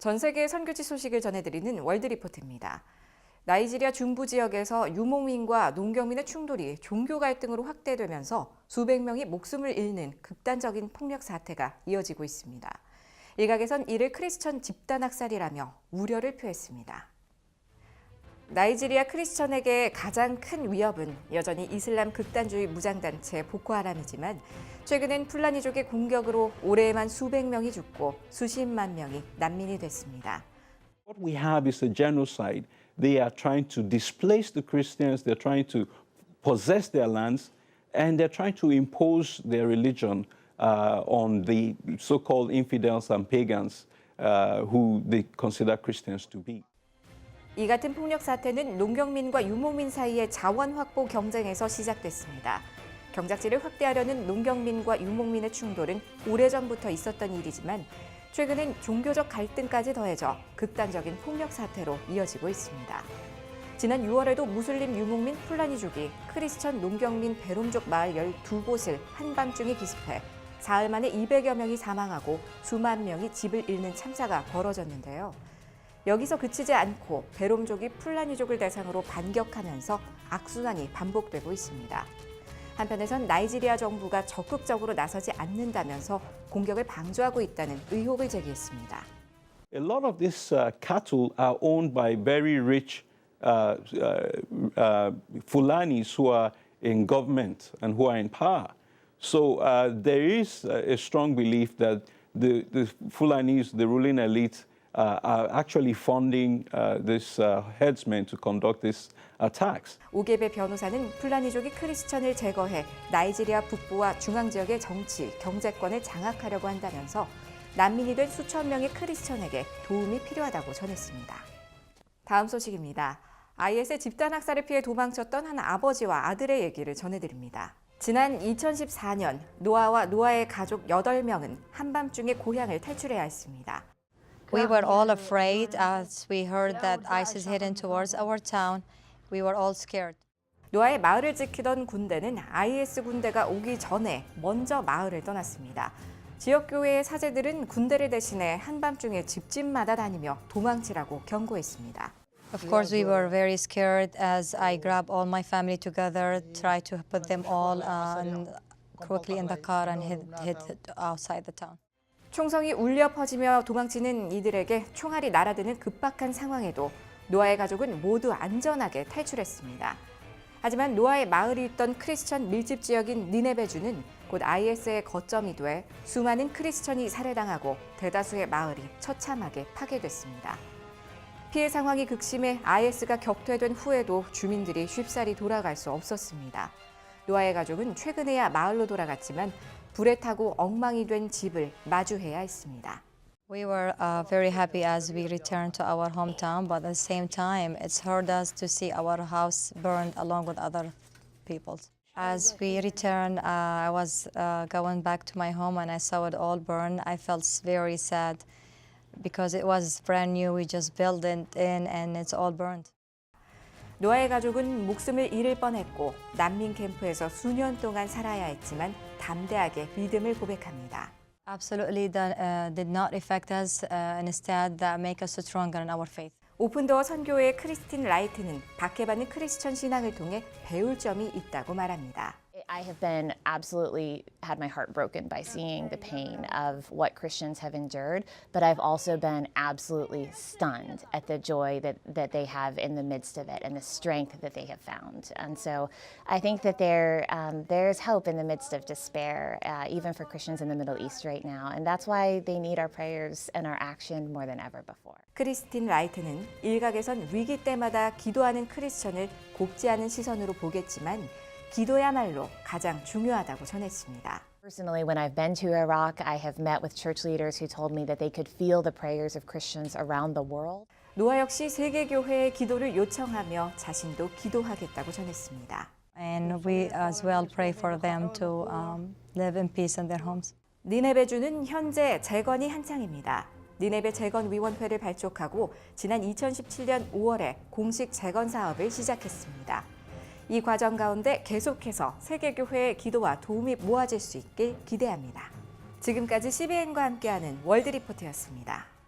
전 세계 선교지 소식을 전해드리는 월드 리포트입니다. 나이지리아 중부 지역에서 유목민과 농경민의 충돌이 종교 갈등으로 확대되면서 수백 명이 목숨을 잃는 극단적인 폭력 사태가 이어지고 있습니다. 일각에선 이를 크리스천 집단 학살이라며 우려를 표했습니다. 나이지리아 크리스천에게 가장 큰 위협은 여전히 이슬람 극단주의 무장단체 보코하람이지만 최근엔 풀라니족의 공격으로 올해에만 수백 명이 죽고 수십만 명이 난민이 됐습니다. What we have is a genocide. They are trying to displace the Christians, they're trying to possess their lands, and they're trying to impose their religion uh, on the so called infidels and pagans uh, who they consider Christians to be. 이 같은 폭력 사태는 농경민과 유목민 사이의 자원 확보 경쟁에서 시작됐습니다. 경작지를 확대하려는 농경민과 유목민의 충돌은 오래전부터 있었던 일이지만 최근엔 종교적 갈등까지 더해져 극단적인 폭력 사태로 이어지고 있습니다. 지난 6월에도 무슬림 유목민 풀라니족이 크리스천 농경민 베롬족 마을 12곳을 한밤중에 기습해 사흘 만에 200여 명이 사망하고 수만 명이 집을 잃는 참사가 벌어졌는데요. 여기서 그치지 않고 베롬족이 풀라니족을 대상으로 반격하면서 악순환이 반복되고 있습니다. 한편에선 나이지리아 정부가 적극적으로 나서지 않는다면서 공격을 방조하고 있다는 의혹을 제기했습니다. A lot of these uh, cattle are owned by very rich uh, uh, uh, Fulanis who are in government and who are in power. So uh, there is a strong belief that the, the Fulanis, the ruling elite, uh, are actually funding uh, these uh, headsmen to conduct these attacks. 오게베 변호사는 풀라니족이 크리스천을 제거해 나이지리아 북부와 중앙 지역의 정치, 경제권을 장악하려고 한다면서 난민이 된 수천 명의 크리스천에게 도움이 필요하다고 전했습니다. 다음 소식입니다. IS의 집단 학살을 피해 도망쳤던 한 아버지와 아들의 얘기를 전해드립니다. 지난 2014년 노아와 노아의 가족 8명은 한밤중에 고향을 탈출해야 했습니다. We were all afraid as we heard that ISIS heading towards our town. We were all scared. 노아의 마을을 지키던 군대는 IS 군대가 오기 전에 먼저 마을을 떠났습니다. 지역 교회의 사제들은 군대를 대신해 한밤중에 집집마다 다니며 도망치라고 경고했습니다. Of course, we were very scared as I grabbed all my family together, tried to put them all uh, quickly in the car and hid, hid outside the town. 총성이 울려 퍼지며 도망치는 이들에게 총알이 날아드는 급박한 상황에도 노아의 가족은 모두 안전하게 탈출했습니다. 하지만 노아의 마을이 있던 크리스천 밀집 지역인 니네베주는 곧 IS의 거점이 돼 수많은 크리스천이 살해당하고 대다수의 마을이 처참하게 파괴됐습니다. 피해 상황이 극심해 IS가 격퇴된 후에도 주민들이 쉽사리 돌아갈 수 없었습니다. 노아의 가족은 최근에야 마을로 돌아갔지만 불에 타고 엉망이 된 집을 마주해야 했습니다. We were uh, very happy as we returned to our hometown, but at the same time, it's hurt us to see our house burned along with other people's. As we returned, uh, I was uh, going back to my home and I saw it all burn. I felt very sad because it was brand new. We just built it in and it's all burned. 노아의 가족은 목숨을 잃을 뻔했고 난민 캠프에서 수년 동안 살아야 했지만 담대하게 믿음을 고백합니다. Absolutely that, uh, did not affect us. Uh, instead, that make us stronger in our faith. 오픈도어 선교회 크리스틴 라이트는 박해받는 크리스천 신앙을 통해 배울 점이 있다고 말합니다. I have been absolutely had my heart broken by seeing the pain of what Christians have endured, but I've also been absolutely stunned at the joy that, that they have in the midst of it and the strength that they have found. And so I think that there, um, there's hope in the midst of despair, uh, even for Christians in the Middle East right now. And that's why they need our prayers and our action more than ever before. 크리스틴 라이트는 일각에선 위기 때마다 기도하는 크리스천을 곱지 않은 시선으로 보겠지만 기도야말로 가장 중요하다고 전했습니다. Personally, when I've been to Iraq, I have met with church leaders who told me that they could feel the prayers of Christians around the world. 노아 역시 세계교회의 기도를 요청하며 자신도 기도하겠다고 전했습니다. And we as well pray for them to um, live in peace in their homes. 니네베주는 현재 재건이 한창입니다. 니네베 재건 위원회를 발족하고 지난 2017년 5월에 공식 재건 사업을 시작했습니다. 이 과정 가운데 계속해서 세계교회의 기도와 도움이 모아질 수 있길 기대합니다. 지금까지 CBN과 함께하는 월드리포트였습니다.